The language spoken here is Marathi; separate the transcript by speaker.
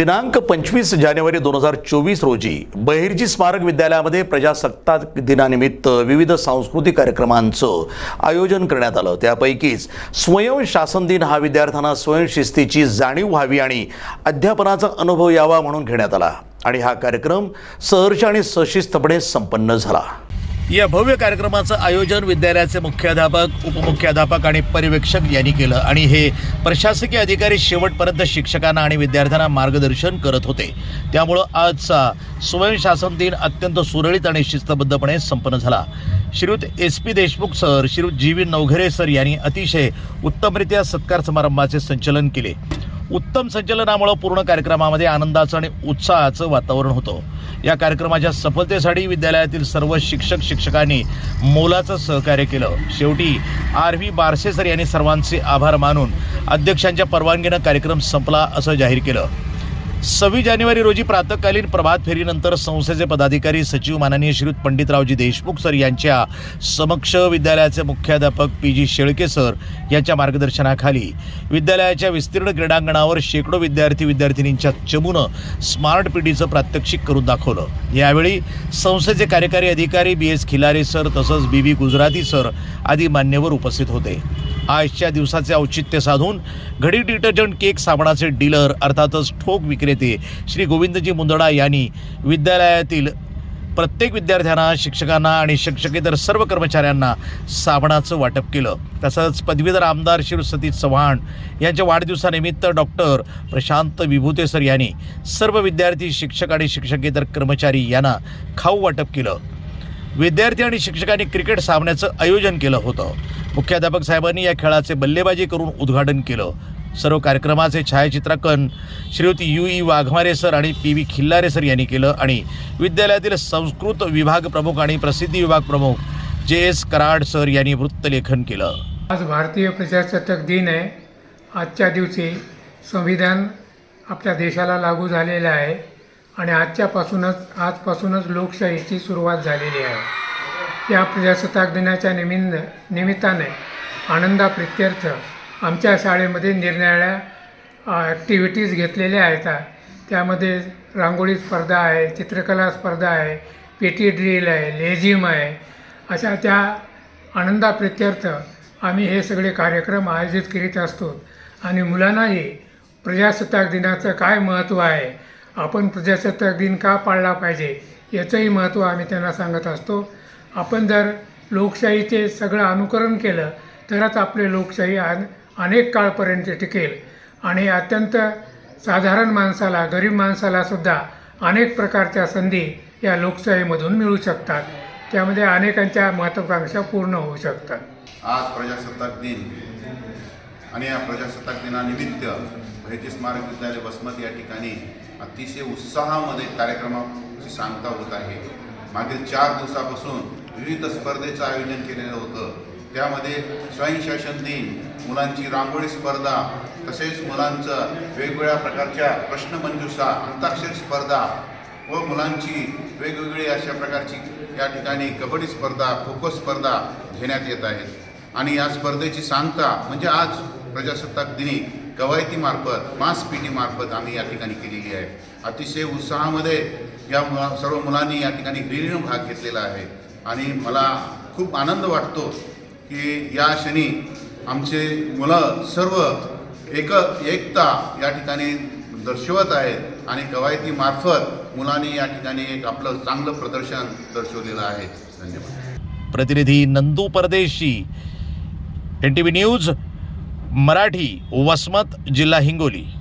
Speaker 1: दिनांक पंचवीस जानेवारी दोन हजार चोवीस रोजी बहिर्जी स्मारक विद्यालयामध्ये प्रजासत्ताक दिनानिमित्त विविध सांस्कृतिक कार्यक्रमांचं आयोजन करण्यात आलं त्यापैकीच स्वयंशासन दिन हा विद्यार्थ्यांना स्वयंशिस्तीची जाणीव व्हावी आणि अध्यापनाचा अनुभव यावा म्हणून घेण्यात आला आणि हा कार्यक्रम सहर्ष आणि सशिस्तपणे संपन्न झाला या भव्य कार्यक्रमाचं आयोजन विद्यालयाचे मुख्याध्यापक उपमुख्याध्यापक आणि पर्यवेक्षक यांनी केलं आणि हे प्रशासकीय अधिकारी शेवटपर्यंत शिक्षकांना आणि विद्यार्थ्यांना मार्गदर्शन करत होते त्यामुळं आजचा स्वयंशासन दिन अत्यंत सुरळीत आणि शिस्तबद्धपणे संपन्न झाला श्रीयुत एस पी देशमुख सर श्रीयुत जी व्ही नवघरे सर यांनी अतिशय उत्तमरित्या सत्कार समारंभाचे संचलन केले उत्तम संचलनामुळे पूर्ण कार्यक्रमामध्ये आनंदाचं आणि उत्साहाचं वातावरण होतं या कार्यक्रमाच्या सफलतेसाठी विद्यालयातील सर्व शिक्षक शिक्षकांनी मोलाचं सहकार्य केलं शेवटी आर व्ही बारसेसर यांनी सर्वांचे आभार मानून अध्यक्षांच्या परवानगीनं कार्यक्रम संपला असं जाहीर केलं सव्वीस जानेवारी रोजी प्रातकालीन प्रभात फेरीनंतर संस्थेचे पदाधिकारी सचिव माननीय श्रीयुत पंडितरावजी देशमुख सर यांच्या समक्ष विद्यालयाचे मुख्याध्यापक पी जी शेळके सर यांच्या मार्गदर्शनाखाली विद्यालयाच्या विस्तीर्ण क्रीडांगणावर शेकडो विद्यार्थी विद्यार्थिनींच्या चमूनं स्मार्ट पिढीचं प्रात्यक्षिक करून दाखवलं यावेळी संस्थेचे कार्यकारी अधिकारी बी एस खिलारे सर तसंच बी बी गुजराती सर आदी मान्यवर उपस्थित होते आजच्या दिवसाचे औचित्य साधून घडी डिटर्जंट केक साबणाचे डीलर अर्थातच ठोक विक्रेते श्री गोविंदजी मुंदडा यांनी विद्यालयातील प्रत्येक विद्यार्थ्यांना शिक्षकांना आणि शिक्षकेतर सर्व कर्मचाऱ्यांना साबणाचं वाटप केलं तसंच पदवीधर आमदार शिव सतीश चव्हाण यांच्या वाढदिवसानिमित्त डॉक्टर प्रशांत विभूतेसर यांनी सर्व विद्यार्थी शिक्षक आणि शिक्षकेतर कर्मचारी यांना खाऊ वाटप केलं विद्यार्थी आणि शिक्षकांनी क्रिकेट सामन्याचं आयोजन केलं होतं मुख्याध्यापक साहेबांनी या खेळाचे बल्लेबाजी करून उद्घाटन केलं सर्व कार्यक्रमाचे छायाचित्रांकन श्रीमती यू ई वाघमारे सर आणि पी व्ही खिल्लारे सर यांनी केलं आणि विद्यालयातील संस्कृत विभाग प्रमुख आणि प्रसिद्धी विभाग प्रमुख जे एस कराड सर यांनी वृत्तलेखन केलं
Speaker 2: आज भारतीय प्रजासत्ताक दिन आहे आजच्या दिवशी संविधान आपल्या देशाला लागू झालेलं आहे आणि आजच्यापासूनच आजपासूनच लोकशाहीची सुरुवात झालेली आहे या प्रजासत्ताक दिनाच्या निमित्त निमित्ताने आनंदाप्रित्यर्थ आमच्या शाळेमध्ये निरनिराळ्या ॲक्टिव्हिटीज घेतलेल्या आहेत त्यामध्ये रांगोळी स्पर्धा आहे चित्रकला स्पर्धा आहे पेटी ड्रिल आहे लेझिम आहे अशा त्या आनंदा प्रित्यर्थ आम्ही हे सगळे कार्यक्रम आयोजित करीत असतो आणि मुलांनाही प्रजासत्ताक दिनाचं काय महत्त्व आहे आपण प्रजासत्ताक दिन का पाळला पाहिजे याचंही महत्त्व आम्ही त्यांना सांगत असतो आपण जर लोकशाहीचे सगळं अनुकरण केलं तरच आपले लोकशाही आज अनेक काळपर्यंत टिकेल आणि अत्यंत साधारण माणसाला गरीब माणसालासुद्धा अनेक प्रकारच्या संधी या लोकशाहीमधून मिळू शकतात त्यामध्ये अनेकांच्या महत्त्वाकांक्षा पूर्ण होऊ शकतात
Speaker 3: आज प्रजासत्ताक दिन आणि या प्रजासत्ताक दिनानिमित्त भैती स्मारक विद्यालय वसमत या ठिकाणी अतिशय उत्साहामध्ये कार्यक्रमाची सांगता होत आहे मागील चार दिवसापासून विविध स्पर्धेचं आयोजन केलेलं होतं त्यामध्ये स्वयंशासन दिन मुलांची रांगोळी स्पर्धा तसेच मुलांचं वेगवेगळ्या प्रकारच्या प्रश्नमंजुषा अंताक्षरी स्पर्धा व मुलांची वेगवेगळी अशा प्रकारची या ठिकाणी कबड्डी स्पर्धा खो खो स्पर्धा घेण्यात येत आहेत आणि या स्पर्धेची सांगता म्हणजे आज प्रजासत्ताक दिनी कवायतीमार्फत मासपीटीमार्फत आम्ही या ठिकाणी केलेली आहे अतिशय उत्साहामध्ये या सर्व मुलांनी या ठिकाणी ग्रीन भाग घेतलेला आहे आणि मला खूप आनंद वाटतो की या क्षणी आमचे मुलं सर्व एक एकता या ठिकाणी दर्शवत आहेत आणि कवायतीमार्फत मुलांनी या ठिकाणी एक आपलं चांगलं प्रदर्शन दर्शवलेलं आहे
Speaker 1: धन्यवाद प्रतिनिधी Nandu Pardeshi N T V news Marathi Vasmat जिल्हा हिंगोली